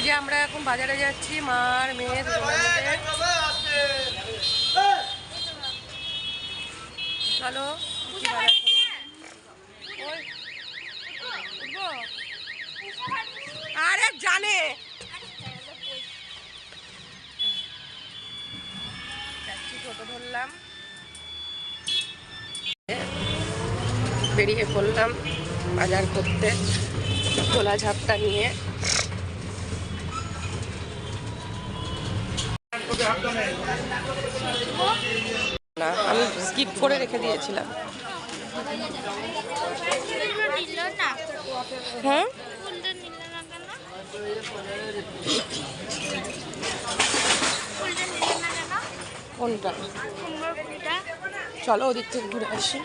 এই যে আমরা এখন বাজারে যাচ্ছি মার মেয়ে দুজনে চলো? আরে জানে। ধরলাম। বেরিয়ে পড়লাম বাজার করতে খোলা ঝাপটা নিয়ে না আমি স্কিপ করে রেখে দিয়েছিলাম। হ্যাঁ? কোনটা? চলো ওদিক থেকে ঘুরে আসি।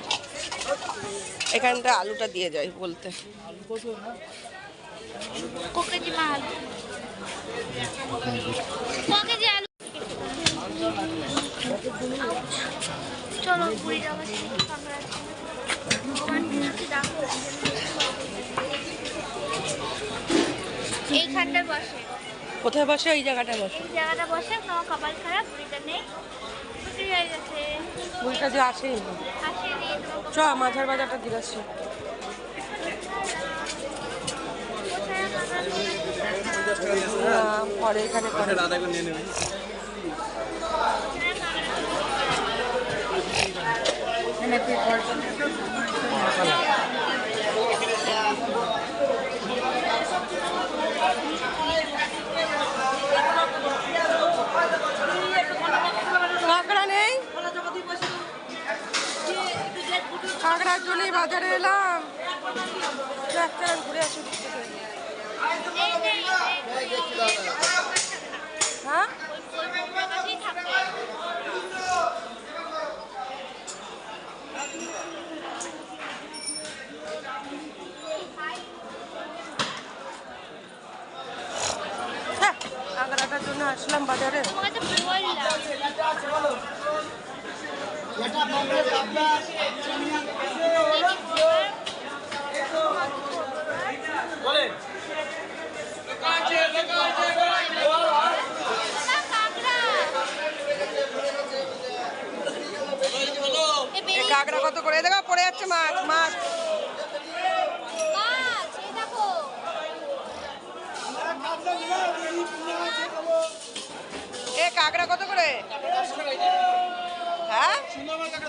এখানটা আলুটা দিয়ে যাই বলতে। আলু। চলো পুরী এইখানটায় বসে। কোথায় বসে? এই জায়গাটায় বসে। এই জায়গাটা বসে তোমার কপাল খারাপ পুরীটা নেই। বিক্রি হয়ে গেছে বইটা যে আসেই আসেনি চ মাঝার বাজারটা দিয়ে পরে এখানে নেই কাঁকড়ার বাজারে এলাম। ঘুরে আসি ওদিক থেকে। হ্যাঁ হ্যাঁ, কাঁকড়াটার জন্য আসলাম বাজারে তোমাকে তো বললাম এই কাঁকড়া কত করে দেখো পড়ে যাচ্ছে মাছ মাছ এ কাঁকড়া কত করে হ্যাঁ সুন্দরবন কাকা দারুণ কাকা পাঁচশো করে হবে পাঁচশো ভেঙে পরিষ্কার করে? জানে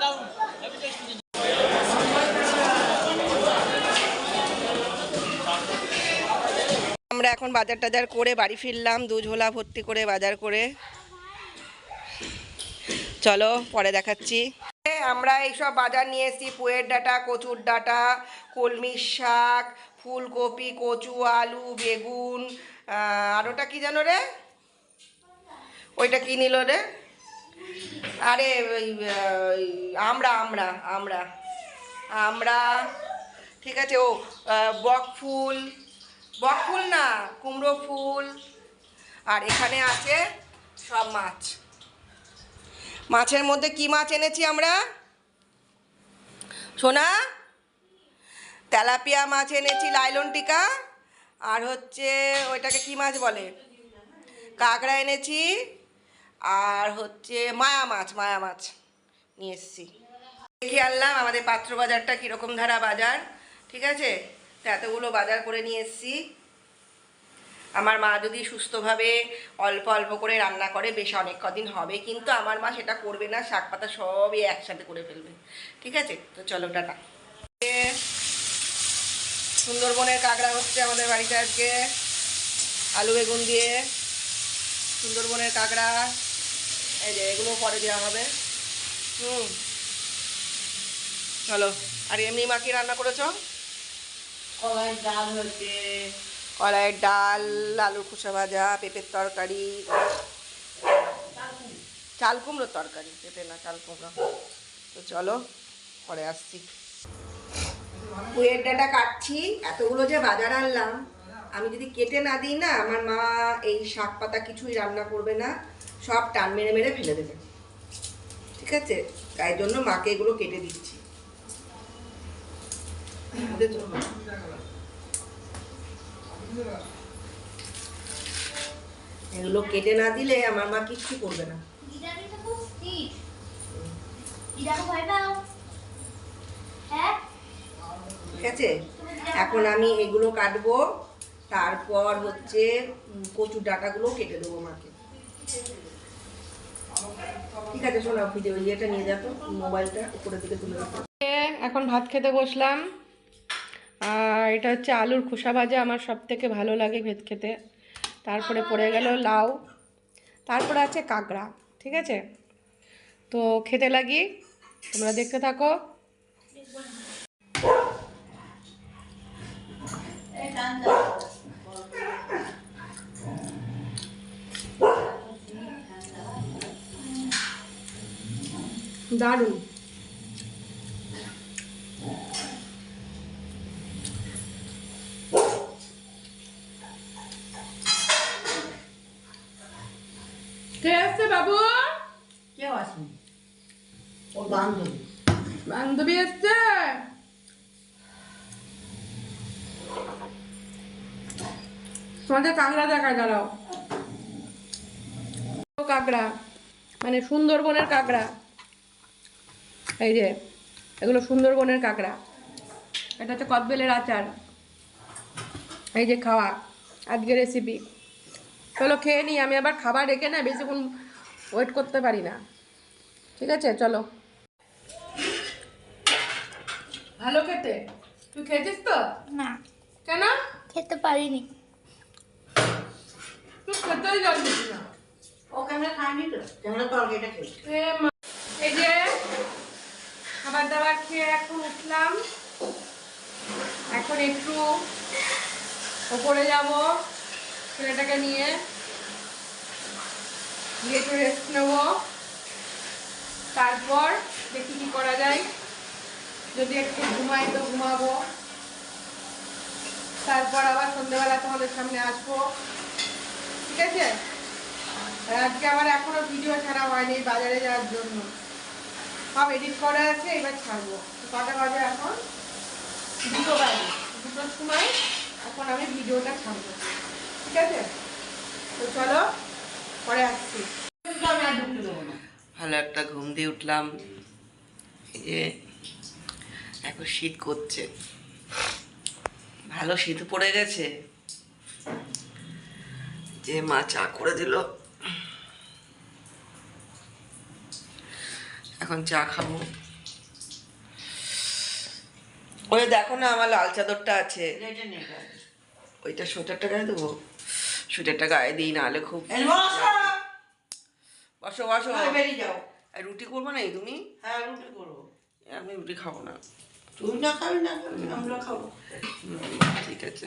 দারুণ হেভি টেস্টি আমরা এখন বাজার টাজার করে বাড়ি ফিরলাম দু ঝোলা ভর্তি করে বাজার করে। চলো পরে দেখাচ্ছি। আমরা এইসব বাজার নিয়ে এসেছি পুয়ের ডাটা কচুর ডাটা কলমির শাক, ফুলকপি, কচু, আলু, বেগুন আর ওটা কি জানো রে? ওইটা কি নিল রে? আরে আমরা আমরা আমরা আমরা ঠিক আছে, ও বক ফুল বক ফুল না, কুমড়ো ফুল, আর এখানে আছে সব মাছ। মাছের মধ্যে কি মাছ এনেছি আমরা? সোনা? তেলাপিয়া মাছ এনেছি, লাইলন টিকা। আর হচ্ছে, ওইটাকে কি মাছ বলে? কাঁকড়া এনেছি। আর হচ্ছে, মায়া মাছ মায়া মাছ নিয়ে এসেছি। দেখে আনলাম আমাদের পাত্র বাজারটা কীরকম ধারা বাজার, ঠিক আছে? তো এতগুলো বাজার করে নিয়ে এসেছি। আমার মা যদি সুস্থভাবে অল্প অল্প করে রান্না করে, বেশ অনেক কদিন হবে, কিন্তু আমার মা সেটা করবে না, শাক পাতা সবই একসাথে করে ফেলবে, ঠিক আছে? তো চলো, টাটা। সুন্দরবনের কাঁকড়া হচ্ছে আমাদের বাড়িতে আজকে। আলু বেগুন দিয়ে সুন্দরবনের কাঁকড়া। এই যে এগুলো পরে দেওয়া হবে। হুম। চলো আর এমনি মা কি রান্না করেছ? কলাই ডাল হচ্ছে কলাইয়ের ডাল আলুর খোসা ভাজা পেঁপের তরকারি। চাল কুমড়োর তরকারি পেঁপে না চাল কুমড়ো। তো চলো পরে আসছি। পুয়ের ডাটা কাটছি, এতগুলো যে বাজার আনলাম, আমি যদি কেটে না দিই না, আমার মা এই শাক পাতা কিছুই রান্না করবে না, সব টান মেরে মেরে ফেলে দেবে। ঠিক আছে? তাই জন্য মাকে এগুলো কেটে দিচ্ছি। এগুলো কেটে না দিলে আমার মা কিচ্ছু করবে না। দিদাকে ভয় পাও? ঠিক আছে? এখন আমি এগুলো কাটবো, তারপর হচ্ছে কচুর ডাটাগুলো কেটে দেবো মাকে। ঠিক আছে, শোনো ভিডিও ইয়েটা নিয়ে যাতো মোবাইলটা উপরের দিকে তুলে এখন ভাত খেতে বসলাম। আর এটা হচ্ছে আলুর খোসা ভাজা, আমার সব থেকে ভালো লাগে ভেত খেতে। তারপরে পড়ে গেল লাউ। তারপরে আছে কাঁকড়া, ঠিক আছে? তো খেতে লাগি, তোমরা দেখতে থাকো। দারুণ। কে আসছে বাবু। কেউ আসেনি? ওর বান্ধবী। বান্ধবী এসছে। তোমাদের কাঁকড়া দেখা দাঁড়াও। কাঁকড়া মানে সুন্দরবনের কাঁকড়া। এই যে এগুলো সুন্দরবনের কাঁকড়া। এটা হচ্ছে কদবেলের আচার। এই যে খাওয়া আজকে রেসিপি চলো খেয়ে নিই আমি আবার খাবার রেখে না বেশিক্ষণ ওয়েট করতে পারি না। ঠিক আছে? চলো। ভালো খেতে? তুই খেয়েছিস তো? না। কেন? খেতে পারিনি। তুই খেতেই জানিস না। ও ক্যামেরা খায়নি তো? ক্যামেরা তরকারিটা খেয়েছে। এই যে খাবার দাবার খেয়ে এখন উঠলাম। এখন একটু ওপরে যাব ছেলেটাকে নিয়ে। গিয়ে একটু রেস্ট নেব। তারপর দেখি কি করা যায়। যদি একটু ঘুমাই তো ঘুমাবো। তারপর আবার সন্ধ্যেবেলা তোমাদের সামনে আসব। ঠিক আছে? আজকে আমার এখনও ভিডিও ছাড়া হয়নি বাজারে যাওয়ার জন্য। সব এডিট করা আছে, এবার ছাড়বো। কটা বাজে এখন? দুটো বাজে। দুটোর সময় এখন আমি ভিডিওটা ছাড়বো। ঠিক আছে? তো চলো, পরে আসছি। ভালো একটা ঘুম দিয়ে উঠলাম। যে এখন শীত করছে। ভালো শীত পড়ে গেছে। যে মা চা করে দিল। এখন চা খাব। ওই দেখো না আমার লাল চাদরটা আছে। ওইটা সোয়েটারটা গায়ে দেবো? সোয়েটারটা গায়ে দিই নাহলে খুব বসো। বসো বেরিয়ে যাও। রুটি করব না তুমি? হ্যাঁ রুটি করব। আমি রুটি খাব না। তুমি না খাবি না আমরা খাব। ঠিক আছে।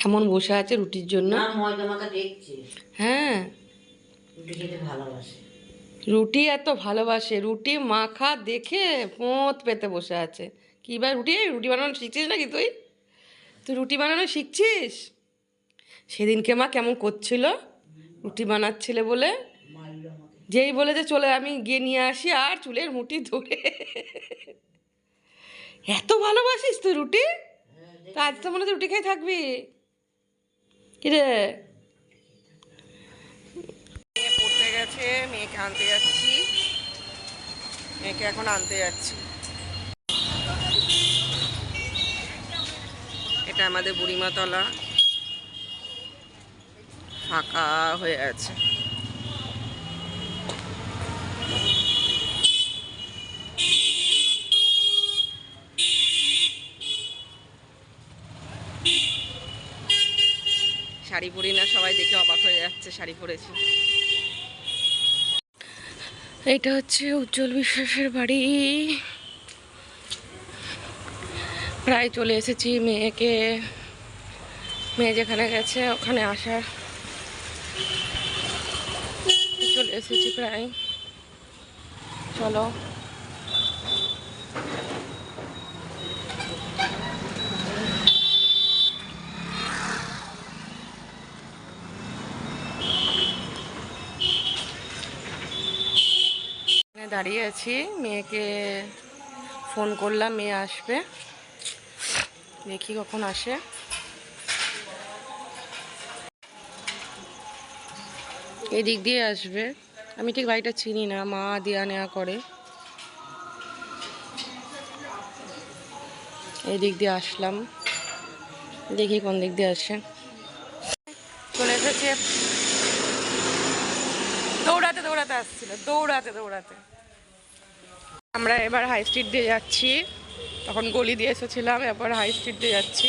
কেমন বসে আছে রুটির জন্য? ময়দা মাখা দেখছি। হ্যাঁ। রুটি খেতে ভালোবাসে। রুটি এত ভালোবাসে। রুটি মাখা দেখে পোঁত পেতে বসে আছে। কি ভাই রুটি? রুটি বানানো শিখছিস নাকি তুই? তুই রুটি বানানো শিখছিস? সেদিনকে মা কেমন করছিল? রুটি বানাচ্ছিলে বলে? যেই বলে যে চলে আমি গিয়ে নিয়ে আসি আর চুলের মুঠি ধরে। এত ভালোবাসিস তুই রুটি? তা আজ তো মনে হচ্ছে রুটি খেয়ে থাকবি। কিরে মেয়ে পড়তে গেছে মেয়েকে আনতে যাচ্ছি। মেয়েকে এখন আনতে যাচ্ছি। এটা আমাদের বুড়িমাতলা। ফাঁকা হয়ে আছে। শাড়ি পরি না, সবাই দেখে অবাক হয়ে যাচ্ছে, শাড়ি পরেছি। এটা হচ্ছে উজ্জ্বল বিশ্বাসের বাড়ি। প্রায় চলে এসেছি মেয়েকে। মেয়ে যেখানে গেছে, ওখানে আসার। চলে এসেছি প্রায়। চলো। দাঁড়িয়ে আছি। মেয়েকে ফোন করলাম, মেয়ে আসবে। দেখি কখন আসে। এদিক দিয়ে আসবে। আমি ঠিক বাড়িটা চিনি না, মা দেয়া নেওয়া করে। এদিক দিয়ে আসলাম। দেখি কোন দিক দিয়ে আসে। চলে এসেছে। দৌড়াতে দৌড়াতে আসছিল, দৌড়াতে দৌড়াতে। আমরা এবার হাই স্ট্রিট দিয়ে যাচ্ছি। তখন গলি দিয়ে এসেছিলাম এবার হাই স্ট্রিট দিয়ে যাচ্ছি।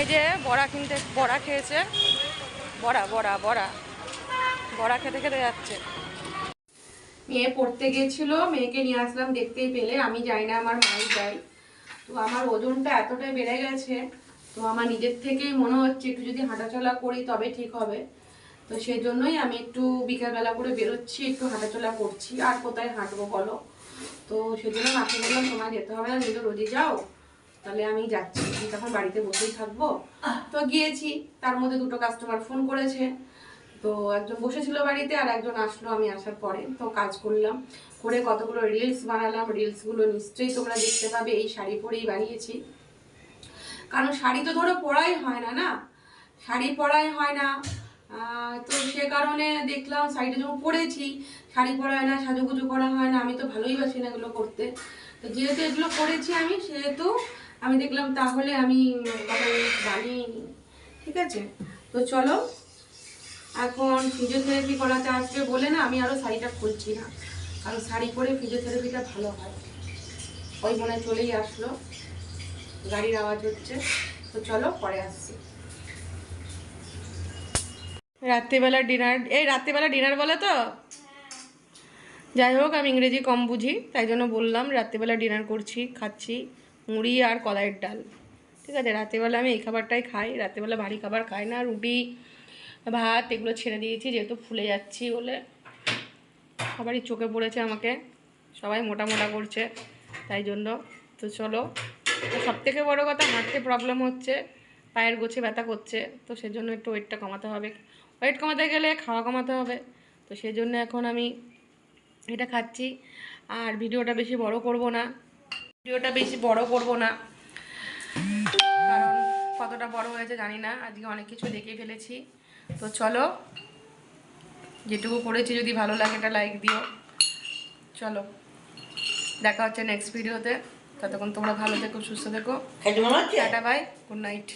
এই যে বড়া কিনতে, বড়া খেয়েছে। বড়া বড়া বড়া। বড়া খেতে খেতে যাচ্ছে। মেয়ে পড়তে গেছিল, মেয়েকে নিয়ে আসলাম দেখতেই পেলে। আমি যাই না, আমার মাই যাই। তো আমার ওজনটা এতটাই বেড়ে গেছে, তো আমার নিজের থেকেই মনে হচ্ছে একটু যদি হাঁটাচলা করি তবে ঠিক হবে। তো সেই জন্যই আমি একটু বিকালবেলা করে বেরোচ্ছি, একটু হাঁটাচলা করছি। আর কোথায় হাঁটবো বলো? তো সেজন্য মাকে বললাম তোমার যেতে হবে না তো রোজই যাও। তাহলে আমি যাচ্ছি। তখন বাড়িতে বসেই থাকব। তো গিয়েছি। তার মধ্যে দুটো কাস্টমার ফোন করেছে। তো একজন বসেছিল বাড়িতে আর একজন আসলো আমি আসার পরে। তো কাজ করলাম। করে কতগুলো রিলস বানালাম। রিলসগুলো নিশ্চয়ই তোমরা দেখতে পাবে। এই শাড়ি পরেই বানিয়েছি। কারণ শাড়ি তো ধরো পরাই হয় না না? শাড়ি পরাই হয় না। তো সে কারণে দেখলাম শাড়িটা যখন পরেছি শাড়ি পরা হয় না, সাজুগুজু করা হয় না, আমি তো ভালোই বাসি না এগুলো করতে। তো যেহেতু এগুলো করেছি আমি, সেহেতু আমি দেখলাম তাহলে আমি বানিয়ে ঠিক আছে? তো চলো, এখন ফিজিওথেরাপি করাতে আসবে বলে না আমি আরও শাড়িটা খুলছি না। কারণ শাড়ি পরে ফিজিওথেরাপিটা ভালো হয়। ওই মনে চলেই আসলো। গাড়ির আওয়াজ হচ্ছে। তো চলো, পরে আসছি। রাত্রিবেলা ডিনার এই রাত্রিবেলা ডিনার বলে তো? যাই হোক, আমি ইংরেজি কম বুঝি, তাই জন্য বললাম রাত্রেবেলা ডিনার করছি, খাচ্ছি মুড়ি আর কলাইয়ের ডাল। ঠিক আছে, রাত্রিবেলা আমি এই খাবারটাই খাই, রাত্রিবেলা ভারী খাবার খাই না, রুটি, ভাত এগুলো ছেড়ে দিয়েছি, যেহেতু ফুলে যাচ্ছি বলে। সবারই চোখে পড়েছে আমাকে, সবাই মোটা মোটা করছে, তাই জন্য। তো চলো, সব থেকে বড়ো কথা হাঁটতে প্রবলেম হচ্ছে, পায়ের গোছে ব্যথা করছে, তো সেজন্য একটু ওয়েটটা কমাতে হবে। ওয়েট কমাতে গেলে খাওয়া কমাতে হবে, তো সেজন্য এখন আমি এটা খাচ্ছি। আর ভিডিওটা বেশি বড় করব না। ভিডিওটা বেশি বড় করব না। কারণ কতটা বড় হয়েছে জানি না। আজকে অনেক কিছু দেখে ফেলেছি। তো চলো যেটুকু করেছি যদি ভালো লাগে এটা লাইক দিও। চলো দেখা হচ্ছে নেক্সট ভিডিওতে ততক্ষণ তোমরা ভালো থেকো সুস্থ থেকো। খেতে টাটা বাই গুড নাইট